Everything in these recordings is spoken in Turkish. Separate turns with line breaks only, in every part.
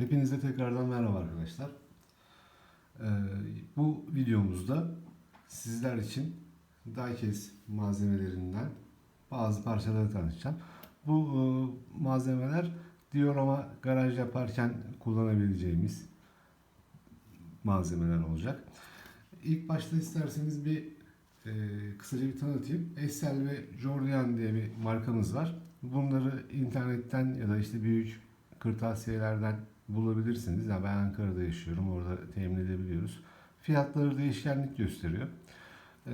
Hepinize tekrardan merhaba arkadaşlar. Ee, bu videomuzda sizler için Diecast malzemelerinden bazı parçaları tanıtacağım. Bu e, malzemeler diorama garaj yaparken kullanabileceğimiz malzemeler olacak. İlk başta isterseniz bir e, kısaca bir tanıtayım. Essel ve Jordan diye bir markamız var. Bunları internetten ya da işte büyük kırtasiyelerden bulabilirsiniz. Yani ben Ankara'da yaşıyorum. Orada temin edebiliyoruz. Fiyatları değişkenlik gösteriyor. Ee,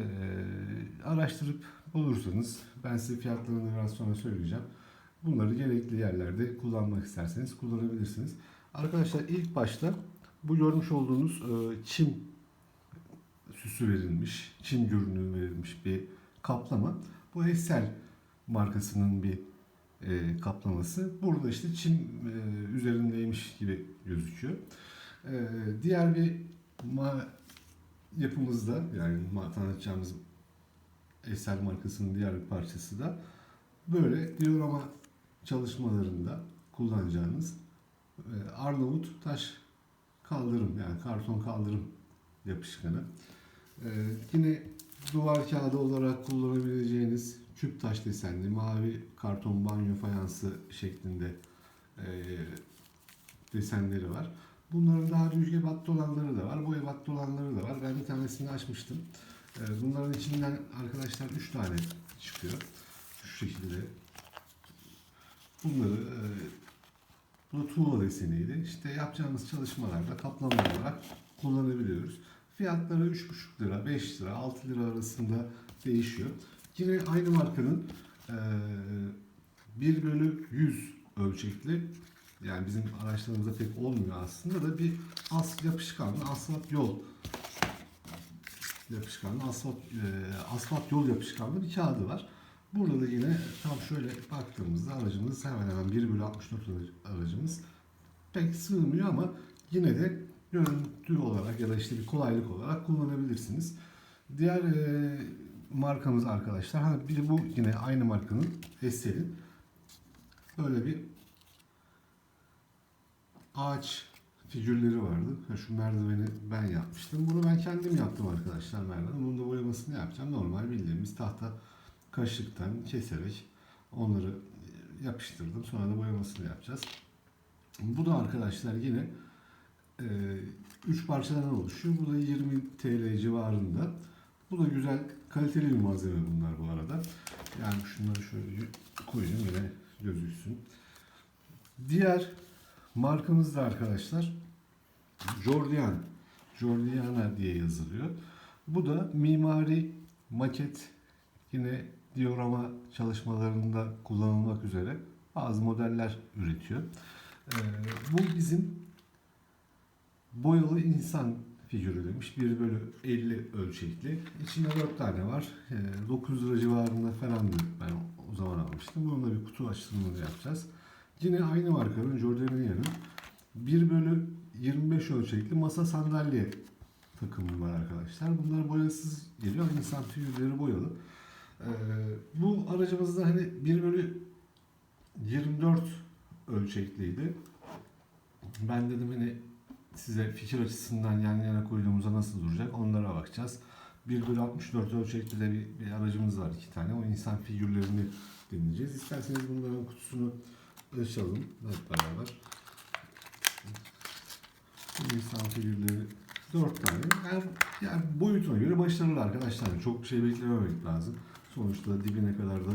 araştırıp bulursanız ben size fiyatlarını biraz sonra söyleyeceğim. Bunları gerekli yerlerde kullanmak isterseniz kullanabilirsiniz. Arkadaşlar ilk başta bu görmüş olduğunuz e, çim süsü verilmiş, çim görünümü verilmiş bir kaplama. Bu Essel markasının bir e, kaplaması. Burada işte çim e, üzerindeymiş gibi gözüküyor. E, diğer bir ma yapımızda yani ma tanıtacağımız Essel markasının diğer bir parçası da böyle diorama çalışmalarında kullanacağınız e, Arnavut taş kaldırım yani karton kaldırım yapışkanı. E, yine duvar kağıdı olarak kullanabileceğiniz küp taş desenli mavi karton banyo fayansı şeklinde e, desenleri var. Bunların daha düz ebatta olanları da var. Bu ebatta olanları da var. Ben bir tanesini açmıştım. E, bunların içinden arkadaşlar 3 tane çıkıyor. Şu şekilde. Bunları e, bu da tuğla deseniydi. İşte yapacağımız çalışmalarda kaplama olarak kullanabiliyoruz. Fiyatları 3,5 lira, 5 lira, 6 lira arasında değişiyor. Yine aynı markanın e, 1 bölü 100 ölçekli yani bizim araçlarımızda pek olmuyor aslında da bir as yapışkanlı asfalt yol yapışkanlı asfalt e, asfalt yol yapışkanlı bir kağıdı var. Burada da yine tam şöyle baktığımızda aracımız hemen hemen 1 bölü 64 aracımız pek sığmıyor ama yine de görüntü olarak ya da işte bir kolaylık olarak kullanabilirsiniz. Diğer e, markamız arkadaşlar. Ha, bir bu yine aynı markanın Essel'in böyle bir ağaç figürleri vardı. Ha, şu merdiveni ben yapmıştım. Bunu ben kendim yaptım arkadaşlar merdiveni. Bunun da boyamasını yapacağım. Normal bildiğimiz tahta kaşıktan keserek onları yapıştırdım. Sonra da boyamasını yapacağız. Bu da arkadaşlar yine 3 parçadan oluşuyor. Bu da 20 TL civarında. Bu da güzel, kaliteli bir malzeme bunlar bu arada. Yani şunları şöyle koyayım yine gözüksün. Diğer markamız da arkadaşlar Jordian. Jordiana diye yazılıyor. Bu da mimari maket yine diorama çalışmalarında kullanılmak üzere bazı modeller üretiyor. Ee, bu bizim boyalı insan figürü demiş. 1 bölü 50 ölçekli. İçinde 4 tane var. E, 9 lira civarında falan ben o zaman almıştım. Bunun da bir kutu açılımını yapacağız. Yine aynı markanın Jordania'nın 1 bölü 25 ölçekli masa sandalye takımı var arkadaşlar. Bunlar boyasız geliyor. İnsan figürleri boyalı. E, bu aracımızda hani 1 bölü 24 ölçekliydi. Ben dedim hani size fikir açısından yan yana koyduğumuzda nasıl duracak onlara bakacağız. 1 bölü 64 ölçekli de bir, bir aracımız var iki tane. O insan figürlerini deneyeceğiz. İsterseniz bunların kutusunu açalım hep beraber. Bu insan figürleri 4 tane. Yani, yani boyutuna göre başarılı arkadaşlar. Çok şey beklememek lazım. Sonuçta dibine kadar da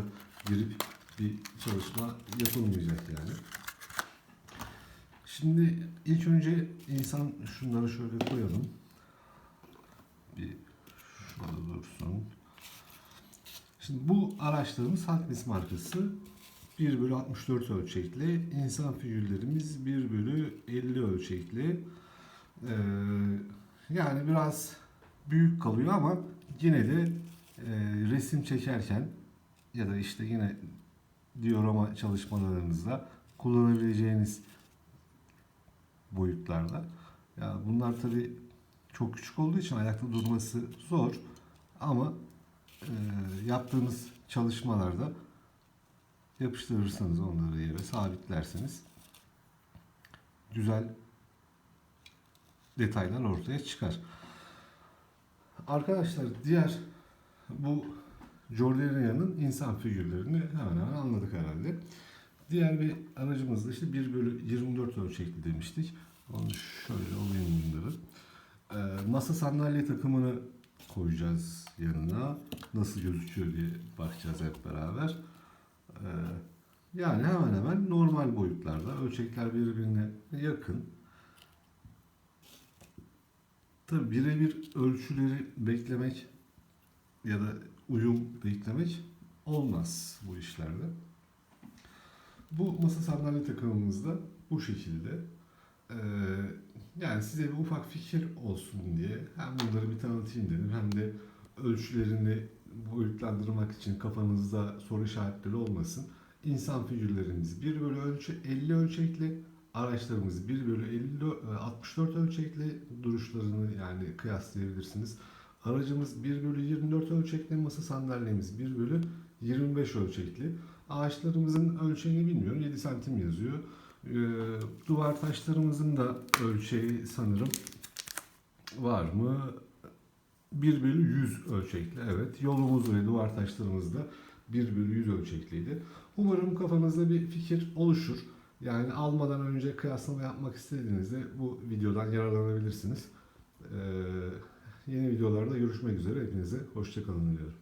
girip bir çalışma yapılmayacak yani. Şimdi ilk önce insan şunları şöyle koyalım. Bir şurada dursun. Şimdi bu araçlarımız Halknis markası 1 bölü 64 ölçekli. İnsan figürlerimiz 1 bölü 50 ölçekli. Ee, yani biraz büyük kalıyor ama yine de e, resim çekerken ya da işte yine diorama çalışmalarınızda kullanabileceğiniz boyutlarda. Ya bunlar tabi çok küçük olduğu için ayakta durması zor ama e, yaptığınız çalışmalarda yapıştırırsanız onları yere sabitlerseniz güzel detaylar ortaya çıkar. Arkadaşlar diğer bu Jordania'nın insan figürlerini hemen hemen anladık herhalde. Diğer bir aracımız da işte 1 bölü 24 ölçekli demiştik. Onu şöyle alayım bunları. Ee, masa sandalye takımını koyacağız yanına. Nasıl gözüküyor diye bakacağız hep beraber. Ee, yani hemen hemen normal boyutlarda. Ölçekler birbirine yakın. Tabi birebir ölçüleri beklemek ya da uyum beklemek olmaz bu işlerde. Bu masa sandalye takımımızda bu şekilde. Ee, yani size bir ufak fikir olsun diye hem bunları bir tanıtayım dedim hem de ölçülerini boyutlandırmak için kafanızda soru işaretleri olmasın. İnsan figürlerimiz 1 bölü ölçü 50 ölçekli, araçlarımız 1 bölü 50, e, 64 ölçekli duruşlarını yani kıyaslayabilirsiniz. Aracımız 1 bölü 24 ölçekli, masa sandalyemiz 1 bölü 25 ölçekli. Ağaçlarımızın ölçeğini bilmiyorum. 7 santim yazıyor. Ee, duvar taşlarımızın da ölçeği sanırım var mı? 1 bölü 100 ölçekli. Evet. Yolumuz ve duvar taşlarımız da 1 bölü 100 ölçekliydi. Umarım kafanızda bir fikir oluşur. Yani almadan önce kıyaslama yapmak istediğinizde bu videodan yararlanabilirsiniz. Ee, yeni videolarda görüşmek üzere. Hepinize hoşçakalın diyorum.